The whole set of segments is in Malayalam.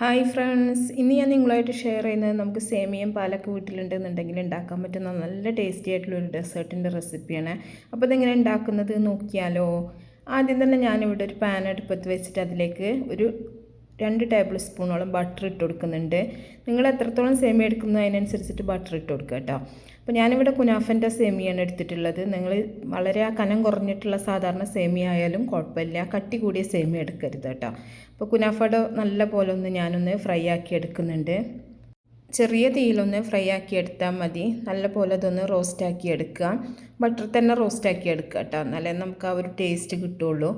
ഹായ് ഫ്രണ്ട്സ് ഇന്ന് ഞാൻ നിങ്ങളുമായിട്ട് ഷെയർ ചെയ്യുന്നത് നമുക്ക് സേമിയയും പാലൊക്കെ വീട്ടിലുണ്ടെന്നുണ്ടെങ്കിൽ ഉണ്ടാക്കാൻ പറ്റുന്ന നല്ല ടേസ്റ്റി ആയിട്ടുള്ള ഒരു ഡെസേർട്ടിന്റെ റെസിപ്പിയാണ് അപ്പോൾ ഇതെങ്ങനെ ഉണ്ടാക്കുന്നത് നോക്കിയാലോ? ആദ്യം തന്നെ ഞാനിവിടെ ഒരു പാൻ അടുപ്പത്ത് വെച്ചിട്ട് അതിലേക്ക് ഒരു രണ്ട് ടേബിൾ സ്പൂണോളം ബട്ടർ ഇട്ട് കൊടുക്കുന്നുണ്ട്. നിങ്ങൾ എത്രത്തോളം സേമിയ എടുക്കുന്നതിനനുസരിച്ചിട്ട് ബട്ടർ ഇട്ട് കൊടുക്കുക കേട്ടോ അപ്പോൾ ഞാനിവിടെ കുനാഫന്റെ സേമിയാണ് എടുത്തിട്ടുള്ളത്. നിങ്ങൾ വളരെ ആ കനം കുറഞ്ഞിട്ടുള്ള സാധാരണ സേമിയ ആയാലും കുഴപ്പമില്ല. കട്ടി കൂടിയ സേമിയ എടുക്കരുത് കേട്ടോ. അപ്പോൾ കുനാഫയുടെ നല്ല പോലെ ഒന്ന് ഞാനൊന്ന് ഫ്രൈ ആക്കി എടുക്കുന്നുണ്ട്. ചെറിയ തീയിലൊന്ന് ഫ്രൈ ആക്കി എടുത്താൽ മതി. നല്ല പോലെ അതൊന്ന് റോസ്റ്റാക്കി എടുക്കുക. ബട്ടർ തന്നെ റോസ്റ്റാക്കി എടുക്കുക കേട്ടോ. എന്നാലേ നമുക്ക് ആ ഒരു ടേസ്റ്റ് കിട്ടുള്ളൂ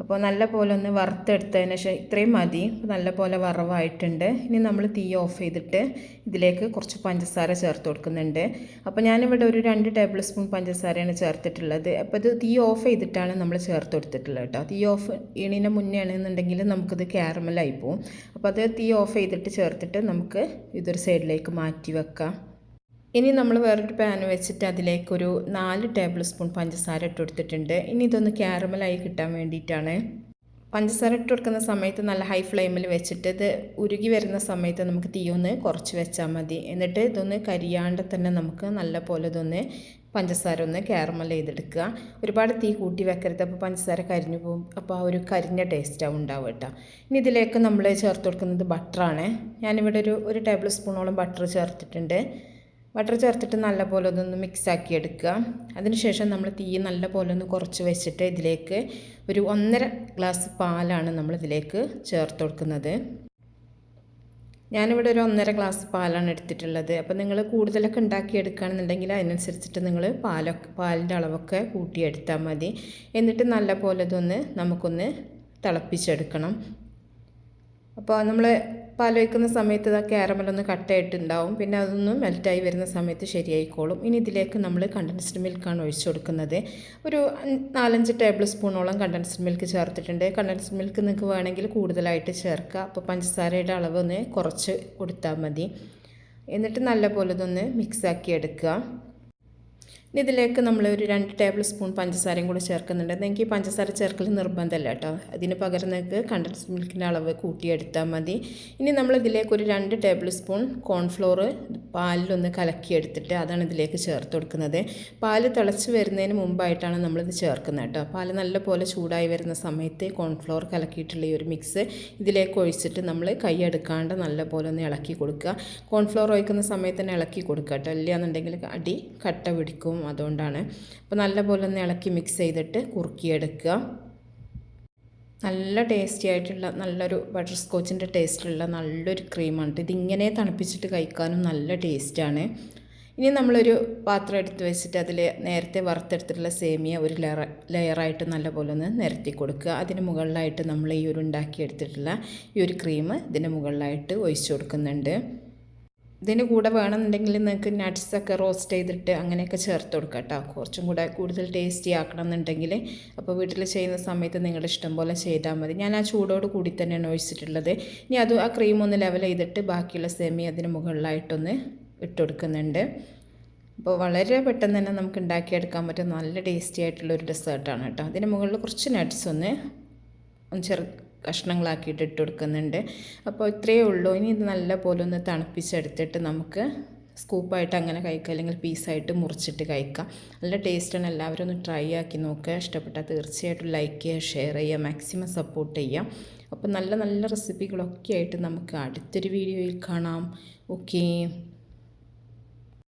അപ്പോൾ നല്ല പോലെ ഒന്ന് വറുത്തെടുത്തതിന് ശേഷം ഇത്രയും മതി. നല്ല പോലെ വറവായിട്ടുണ്ട്. ഇനി നമ്മൾ തീ ഓഫ് ചെയ്തിട്ട് ഇതിലേക്ക് കുറച്ച് പഞ്ചസാര ചേർത്ത് കൊടുക്കുന്നുണ്ട്. അപ്പോൾ ഞാനിവിടെ ഒരു രണ്ട് ടേബിൾ സ്പൂൺ പഞ്ചസാരയാണ് ചേർത്തിട്ടുള്ളത്. അപ്പോൾ ഇത് തീ ഓഫ് ചെയ്തിട്ടാണ് നമ്മൾ ചേർത്ത് കൊടുത്തിട്ടുള്ളത് കേട്ടോ. തീ ഓഫ് ഈണിന്റെ മുന്നേ ആണെന്നുണ്ടെങ്കിൽ നമുക്കിത് ക്യാരമലായി പോവും. അപ്പോൾ അത് തീ ഓഫ് ചെയ്തിട്ട് ചേർത്തിട്ട് നമുക്ക് ഇതൊരു സൈഡിലേക്ക് മാറ്റി വെക്കാം. ഇനി നമ്മൾ വേറൊരു പാൻ വെച്ചിട്ട് അതിലേക്കൊരു നാല് ടേബിൾ സ്പൂൺ പഞ്ചസാര ഇട്ട് കൊടുത്തിട്ടുണ്ട്. ഇനി ഇതൊന്ന് ക്യാരമലായി കിട്ടാൻ വേണ്ടിയിട്ടാണ്. പഞ്ചസാര ഇട്ട് കൊടുക്കുന്ന സമയത്ത് നല്ല ഹൈ ഫ്ലെയിമിൽ വെച്ചിട്ട് ഇത് ഉരുകി വരുന്ന സമയത്ത് നമുക്ക് തീ ഒന്ന് കുറച്ച് വെച്ചാൽ മതി. എന്നിട്ട് ഇതൊന്ന് കരിയാണ്ട് തന്നെ നമുക്ക് നല്ല പോലെ ഇതൊന്ന് പഞ്ചസാര ഒന്ന് കാരമൽ ചെയ്തെടുക്കുക. ഒരുപാട് തീ കൂട്ടി വെക്കരുത്. അപ്പോൾ പഞ്ചസാര കരിഞ്ഞു പോകും. അപ്പോൾ ആ ഒരു കരിഞ്ഞ ടേസ്റ്റാവും ഉണ്ടാവും കേട്ടോ. ഇനി ഇതിലേക്ക് നമ്മൾ ചേർത്ത് കൊടുക്കുന്നത് ബട്ടറാണ് ഞാനിവിടെ ഒരു ഒരു ടേബിൾ സ്പൂണോളം ബട്ടർ ചേർത്തിട്ടുണ്ട്. ബട്ടർ ചേർത്തിട്ട് നല്ലപോലെ മിക്സ് മിക്സാക്കി എടുക്കുക. അതിനുശേഷം നമ്മൾ തീ നല്ലപോലെ ഒന്ന് കുറച്ച് വെച്ചിട്ട് ഇതിലേക്ക് ഒരു ഒന്നര ഗ്ലാസ് പാലാണ് നമ്മൾ ഇതിലേക്ക് ചേർത്ത് കൊടുക്കുന്നത്. ഞാനിവിടെ ഒരു ഒന്നര ഗ്ലാസ് പാലാണ് എടുത്തിട്ടുള്ളത്. അപ്പോൾ നിങ്ങൾ കൂടുതലൊക്കെ ഉണ്ടാക്കി എടുക്കുകയാണെന്നുണ്ടെങ്കിൽ അതിനനുസരിച്ചിട്ട് നിങ്ങൾ പാലൊക്കെ പാലിന്റെ അളവൊക്കെ കൂട്ടിയെടുത്താൽ മതി. എന്നിട്ട് നല്ല പോലെ ഇതൊന്ന് നമുക്കൊന്ന് തിളപ്പിച്ചെടുക്കണം. അപ്പോൾ നമ്മൾ പാൽ വയ്ക്കുന്ന സമയത്ത് ആ ക്യാരമലൊന്ന് കട്ടയായിട്ടുണ്ടാവും പിന്നെ അതൊന്ന് മെൽറ്റായി വരുന്ന സമയത്ത് ശരിയായിക്കോളും. ഇനി ഇതിലേക്ക് നമ്മൾ കണ്ടൻസ്ഡ് മിൽക്കാണ് ഒഴിച്ചു കൊടുക്കുന്നത്. ഒരു നാലഞ്ച് ടേബിൾ സ്പൂണോളം കണ്ടൻസ്ഡ് മിൽക്ക് ചേർത്തിട്ടുണ്ട്. കണ്ടൻസ്ഡ് മിൽക്ക് നിങ്ങൾക്ക് വേണമെങ്കിൽ കൂടുതലായിട്ട് ചേർക്കുക അപ്പോൾ പഞ്ചസാരയുടെ അളവ് ഒന്ന് കുറച്ച് കൊടുത്താൽ മതി. എന്നിട്ട് നല്ലപോലെ ഇതൊന്ന് മിക്സാക്കി എടുക്കുക. ഇനി ഇതിലേക്ക് നമ്മൾ ഒരു രണ്ട് ടേബിൾ സ്പൂൺ പഞ്ചസാരയും കൂടി ചേർക്കുന്നുണ്ട്. നിങ്ങൾക്ക് പഞ്ചസാര ചേർക്കൽ നിർബന്ധമല്ല കേട്ടോ അതിന് പകരം നിങ്ങൾക്ക് കണ്ടൻസ് മിൽക്കിന്റെ അളവ് കൂട്ടിയെടുത്താൽ മതി. ഇനി നമ്മൾ ഇതിലേക്ക് ഒരു രണ്ട് ടേബിൾ സ്പൂൺ കോൺഫ്ലോർ പാലിലൊന്ന് കലക്കിയെടുത്തിട്ട് അതാണ് ഇതിലേക്ക് ചേർത്ത് കൊടുക്കുന്നത്. പാൽ തിളച്ച് വരുന്നതിന് മുമ്പായിട്ടാണ് നമ്മളിത് ചേർക്കുന്നത് കേട്ടോ പാൽ നല്ലപോലെ ചൂടായി വരുന്ന സമയത്ത് കോൺഫ്ലോർ കലക്കിയിട്ടുള്ള ഈ ഒരു മിക്സ് ഇതിലേക്ക് ഒഴിച്ചിട്ട് നമ്മൾ കൈ എടുക്കാണ്ട് നല്ലപോലെ ഒന്ന് ഇളക്കി കൊടുക്കുക. കോൺഫ്ലോർ ഒഴിക്കുന്ന സമയത്ത് തന്നെ ഇളക്കി കൊടുക്കുക കേട്ടോ ഇല്ലയെന്നുണ്ടെങ്കിൽ അടി കട്ട പിടിക്കും അതുകൊണ്ടാണ്. അപ്പോൾ നല്ലപോലെ ഒന്ന് ഇളക്കി മിക്സ് ചെയ്തിട്ട് കുറുക്കിയെടുക്കുക. നല്ല ടേസ്റ്റി ആയിട്ടുള്ള നല്ലൊരു ബട്ടർ സ്കോച്ചിന്റെ ടേസ്റ്റുള്ള നല്ലൊരു ക്രീമാണ് ഇതിങ്ങനെ തണുപ്പിച്ചിട്ട് കഴിക്കാനും നല്ല ടേസ്റ്റാണ് ഇനി നമ്മളൊരു പാത്രം എടുത്ത് വെച്ചിട്ട് അതിൽ നേരത്തെ വറുത്തെടുത്തിട്ടുള്ള സേമിയ ഒരു ലെയർ ലെയറായിട്ട് നല്ലപോലെ ഒന്ന് നിരത്തി കൊടുക്കുക. അതിന് മുകളിലായിട്ട് നമ്മൾ ഈ ഒരു ഉണ്ടാക്കിയെടുത്തിട്ടുള്ള ഈ ഒരു ക്രീം ഇതിന്റെ മുകളിലായിട്ട് ഒഴിച്ചു കൊടുക്കുന്നുണ്ട്. ഇതിന് കൂടെ വേണമെന്നുണ്ടെങ്കിൽ നിങ്ങൾക്ക് നട്ട്സൊക്കെ റോസ്റ്റ് ചെയ്തിട്ട് അങ്ങനെയൊക്കെ ചേർത്ത് കൊടുക്കാം കേട്ടോ. കുറച്ചും കൂടെ കൂടുതൽ ടേസ്റ്റി ആക്കണം എന്നുണ്ടെങ്കിൽ അപ്പോൾ വീട്ടിൽ ചെയ്യുന്ന സമയത്ത് നിങ്ങളുടെ ഇഷ്ടം പോലെ ചെയ്താൽ മതി. ഞാൻ ആ ചൂടോട് കൂടി തന്നെയാണ് ഒഴിച്ചിട്ടുള്ളത്. ഇനി അത് ആ ക്രീം ഒന്ന് ലെവൽ ചെയ്തിട്ട് ബാക്കിയുള്ള സെമി അതിന് മുകളിലായിട്ടൊന്ന് ഇട്ട് കൊടുക്കുന്നുണ്ട്. അപ്പോൾ വളരെ പെട്ടെന്ന് തന്നെ നമുക്ക് ഉണ്ടാക്കിയെടുക്കാൻ പറ്റുന്ന നല്ല ടേസ്റ്റി ആയിട്ടുള്ള ഒരു ഡെസേർട്ടാണ് കേട്ടോ. അതിന് മുകളിൽ കുറച്ച് നട്ട്സ് ഒന്ന് ചെറു കഷ്ണങ്ങളാക്കിയിട്ട് ഇട്ട് കൊടുക്കുന്നുണ്ട്. അപ്പോൾ ഇത്രയേ ഉള്ളൂ. ഇനി ഇത് നല്ല പോലെ ഒന്ന് തണുപ്പിച്ചെടുത്തിട്ട് നമുക്ക് സ്കൂപ്പായിട്ട് അങ്ങനെ കഴിക്കുക അല്ലെങ്കിൽ പീസായിട്ട് മുറിച്ചിട്ട് കഴിക്കാം. നല്ല ടേസ്റ്റാണ് എല്ലാവരും ഒന്ന് ട്രൈ ആക്കി നോക്കുക. ഇഷ്ടപ്പെട്ടാൽ തീർച്ചയായിട്ടും ലൈക്ക് ചെയ്യുക ഷെയർ ചെയ്യുക മാക്സിമം സപ്പോർട്ട് ചെയ്യാം അപ്പോൾ നല്ല നല്ല റെസിപ്പികളൊക്കെ ആയിട്ട് നമുക്ക് അടുത്തൊരു വീഡിയോയിൽ കാണാം. ഓക്കേ